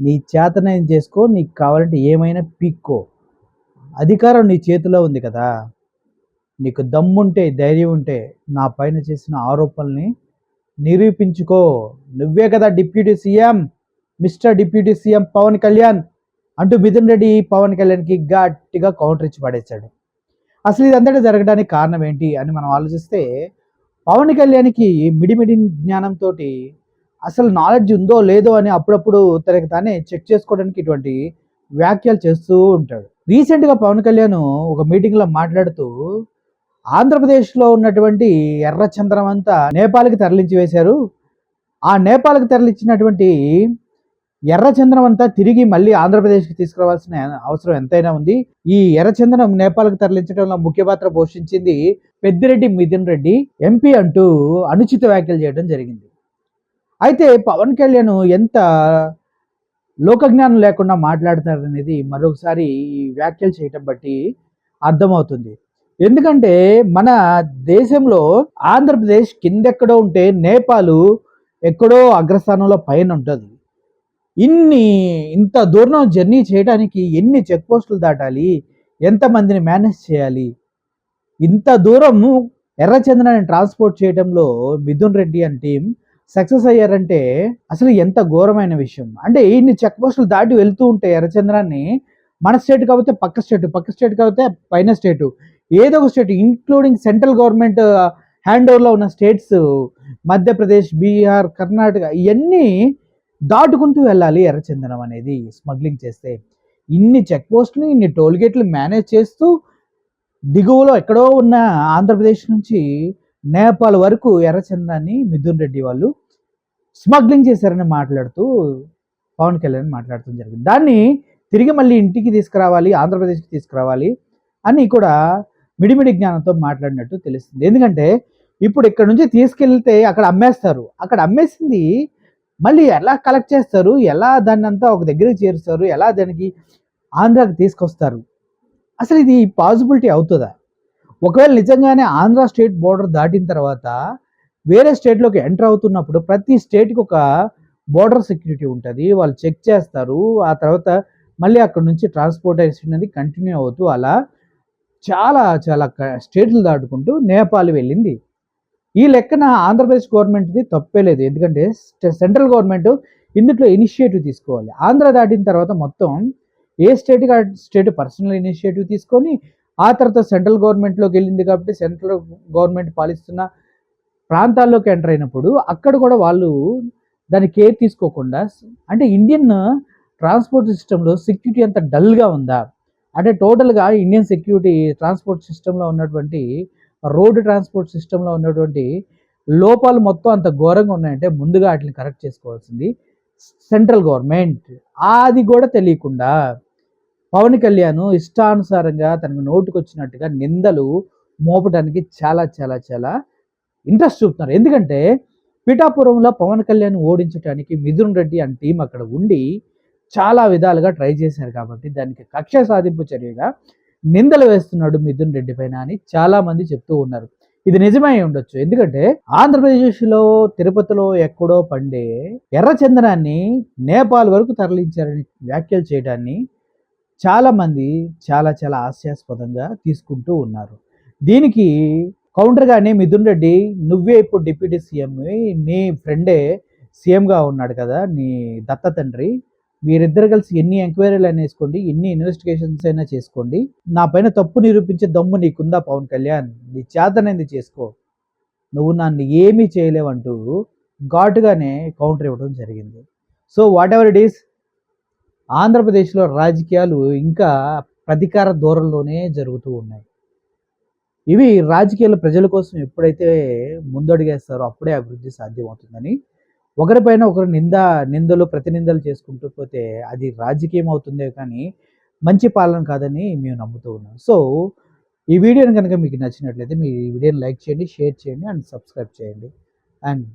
నీ చేతనైనా చేసుకో నీకు కావాలంటే ఏమైనా పీక్కో. అధికారం నీ చేతిలో ఉంది కదా. నీకు దమ్ముంటే ధైర్యం ఉంటే నా పైన చేసిన ఆరోపణల్ని నిరూపించుకో. నువ్వే కదా deputy CM mister deputy CM Pawan Kalyan అంటూ మిథున్ రెడ్డి పవన్ కళ్యాణ్కి గట్టిగా కౌంటర్ ఇచ్చి పడేశాడు. అసలు ఇదంతటా జరగడానికి కారణం ఏంటి అని మనం ఆలోచిస్తే పవన్ కళ్యాణ్కి మిడిమిడి జ్ఞానంతో అసలు నాలెడ్జ్ ఉందో లేదో అని అప్పుడప్పుడు తనకి తానే చెక్ చేసుకోవడానికి ఇటువంటి వ్యాఖ్యలు చేస్తూ ఉంటాడు. రీసెంట్గా పవన్ కళ్యాణ్ ఒక మీటింగ్లో మాట్లాడుతూ ఆంధ్రప్రదేశ్లో ఉన్నటువంటి ఎర్రచంద్రం అంతా నేపాల్కి తరలించి వేశారు. ఆ నేపాల్కి తరలించినటువంటి ఎర్రచంద్రం అంతా తిరిగి మళ్ళీ ఆంధ్రప్రదేశ్కి తీసుకురావాల్సిన అవసరం ఎంతైనా ఉంది. ఈ ఎర్రచంద్రం నేపాల్కి తరలించడంలో ముఖ్య పాత్ర పోషించింది పెద్దిరెడ్డి మిథున్ రెడ్డి ఎంపీ అంటూ అనుచిత వ్యాఖ్యలు చేయడం జరిగింది. అయితే పవన్ కళ్యాణ్ ఎంత లోకజ్ఞానం లేకుండా మాట్లాడతారనేది మరొకసారి ఈ వ్యాఖ్యలు చేయటం బట్టి అర్థమవుతుంది. ఎందుకంటే మన దేశంలో ఆంధ్రప్రదేశ్ కిందెక్కడో ఉంటే నేపాల్ ఎక్కడో అగ్రస్థానంలో పైన ఉంటుంది. ఇన్ని ఇంత దూరం జర్నీ చేయడానికి ఎన్ని చెక్ పోస్టులు దాటాలి? ఎంతమందిని మేనేజ్ చేయాలి? ఇంత దూరం ఎర్రచందనాన్ని ట్రాన్స్పోర్ట్ చేయడంలో మిథున్ రెడ్డి అని టీం సక్సెస్ అయ్యారంటే అసలు ఎంత ఘోరమైన విషయం. అంటే ఇన్ని చెక్ పోస్టులు దాటి వెళ్తూ ఉంటే ఎర్రచంద్రాన్ని మన స్టేట్ కాకపోతే పక్క స్టేట్ పక్క స్టేట్ కాకపోతే పైన స్టేటు. ఏదో ఒక state including central government hand ఓవర్లో ఉన్న స్టేట్స్ మధ్యప్రదేశ్ బీహార్ కర్ణాటక ఇవన్నీ దాటుకుంటూ వెళ్ళాలి ఎర్రచందనం అనేది స్మగ్లింగ్ చేస్తే. ఇన్ని చెక్ పోస్టులు ఇన్ని టోల్ గేట్లు మేనేజ్ చేస్తూ దిగువలో ఎక్కడో ఉన్న ఆంధ్రప్రదేశ్ నుంచి నేపాల్ వరకు ఎర్రచందాన్ని మిథున్ రెడ్డి వాళ్ళు స్మగ్లింగ్ చేశారని మాట్లాడుతూ పవన్ కళ్యాణ్ మాట్లాడటం జరిగింది. దాన్ని తిరిగి మళ్ళీ ఇంటికి తీసుకురావాలి ఆంధ్రప్రదేశ్కి తీసుకురావాలి అని కూడా మిడిమిడి జ్ఞానంతో మాట్లాడినట్టు తెలుస్తుంది. ఎందుకంటే ఇప్పుడు ఇక్కడ నుంచి తీసుకెళ్తే అక్కడ అమ్మేస్తారు. అక్కడ అమ్మేసింది మళ్ళీ ఎలా కలెక్ట్ చేస్తారు? ఎలా దాన్ని అంతా ఒక దగ్గరికి చేరుస్తారు? ఎలా దానికి ఆంధ్రాకి తీసుకొస్తారు? అసలు ఇది పాసిబిలిటీ అవుతుందా? ఒకవేళ నిజంగానే ఆంధ్ర స్టేట్ బోర్డర్ దాటిన తర్వాత వేరే స్టేట్లోకి ఎంటర్ అవుతున్నప్పుడు ప్రతి స్టేట్కి ఒక బోర్డర్ సెక్యూరిటీ ఉంటుంది. వాళ్ళు చెక్ చేస్తారు. ఆ తర్వాత మళ్ళీ అక్కడ నుంచి ట్రాన్స్పోర్టేషన్ అనేది కంటిన్యూ అవుతూ అలా చాలా చాలా స్టేట్లు దాటుకుంటూ నేపాల్ వెళ్ళింది. ఈ లెక్కన ఆంధ్రప్రదేశ్ గవర్నమెంట్ది తప్పే లేదు. ఎందుకంటే సెంట్రల్ గవర్నమెంట్ ఇందులో ఇనిషియేటివ్ తీసుకోవాలి. ఆంధ్ర దాటిన తర్వాత మొత్తం ఏ స్టేట్ స్టేట్ పర్సనల్ ఇనిషియేటివ్ తీసుకొని ఆ తర్వాత సెంట్రల్ గవర్నమెంట్లోకి వెళ్ళింది కాబట్టి సెంట్రల్ గవర్నమెంట్ పాలిస్తున్న ప్రాంతాల్లోకి ఎంటర్ అయినప్పుడు అక్కడ కూడా వాళ్ళు దాని కేర్ తీసుకోకుండా అంటే ఇండియన్ ట్రాన్స్పోర్ట్ సిస్టంలో సెక్యూరిటీ అంత డల్గా ఉందా? అంటే టోటల్గా ఇండియన్ సెక్యూరిటీ ట్రాన్స్పోర్ట్ సిస్టంలో ఉన్నటువంటి రోడ్డు ట్రాన్స్పోర్ట్ సిస్టంలో ఉన్నటువంటి లోపాలు మొత్తం అంత ఘోరంగా ఉన్నాయంటే ముందుగా వాటిని కరెక్ట్ చేసుకోవాల్సింది సెంట్రల్ గవర్నమెంట్. అది కూడా తెలియకుండా పవన్ కళ్యాణ్ ఇష్టానుసారంగా తనకు నోటుకొచ్చినట్టుగా నిందలు మోపడానికి చాలా చాలా చాలా ఇంట్రెస్ట్ చూపుతున్నారు. ఎందుకంటే పిఠాపురంలో పవన్ కళ్యాణ్ ఓడించడానికి మిథున్ రెడ్డి అండ్ టీం అక్కడ ఉండి చాలా విధాలుగా ట్రై చేశారు కాబట్టి దానికి కక్ష సాధింపు చర్యగా నిందలు వేస్తున్నాడు మిథున్ రెడ్డి పైన అని చాలా మంది చెప్తూ ఉన్నారు. ఇది నిజమై ఉండొచ్చు. ఎందుకంటే ఆంధ్రప్రదేశ్లో తిరుపతిలో ఎక్కడో పండే ఎర్రచందనాన్ని నేపాల్ వరకు తరలించారని వ్యాఖ్యలు చేయడాన్ని చాలామంది చాలా చాలా హాస్యాస్పదంగా తీసుకుంటూ ఉన్నారు. దీనికి కౌంటర్గానే మిథున్ రెడ్డి నువ్వే ఇప్పుడు డిప్యూటీ సీఎం నీ ఫ్రెండే సీఎంగా ఉన్నాడు కదా నీ దత్త తండ్రి. మీరిద్దరు కలిసి ఎన్ని ఎంక్వైరీలు అయినా వేసుకోండి ఎన్ని ఇన్వెస్టిగేషన్స్ అయినా చేసుకోండి. నా పైన తప్పు నిరూపించే దమ్ము నీకుందా పవన్ కళ్యాణ్? నీ చేతనైంది చేసుకో. నువ్వు నన్ను ఏమీ చేయలేవంటూ ఘాటుగానే కౌంటర్ ఇవ్వడం జరిగింది. So whatever it is ఆంధ్రప్రదేశ్లో రాజకీయాలు ఇంకా ప్రతీకార దూరంలోనే జరుగుతూ ఉన్నాయి. ఇవి రాజకీయాల ప్రజల కోసం ఎప్పుడైతే ముందడుగేస్తారో అప్పుడే అభివృద్ధి సాధ్యమవుతుందని. ఒకరిపైన ఒకరు నింద నిందలు ప్రతినిందలు చేసుకుంటూ పోతే అది రాజకీయం అవుతుందే కానీ మంచి పాలన కాదని మేము నమ్ముతూ ఉన్నాం. సో ఈ వీడియోని కనుక మీకు నచ్చినట్లయితే మీ ఈ వీడియోని లైక్ చేయండి షేర్ చేయండి అండ్ సబ్స్క్రైబ్ చేయండి. And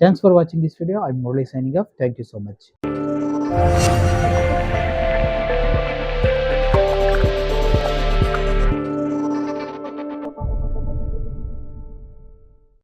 thanks for watching this video. I Murali signing off. Thank you so much.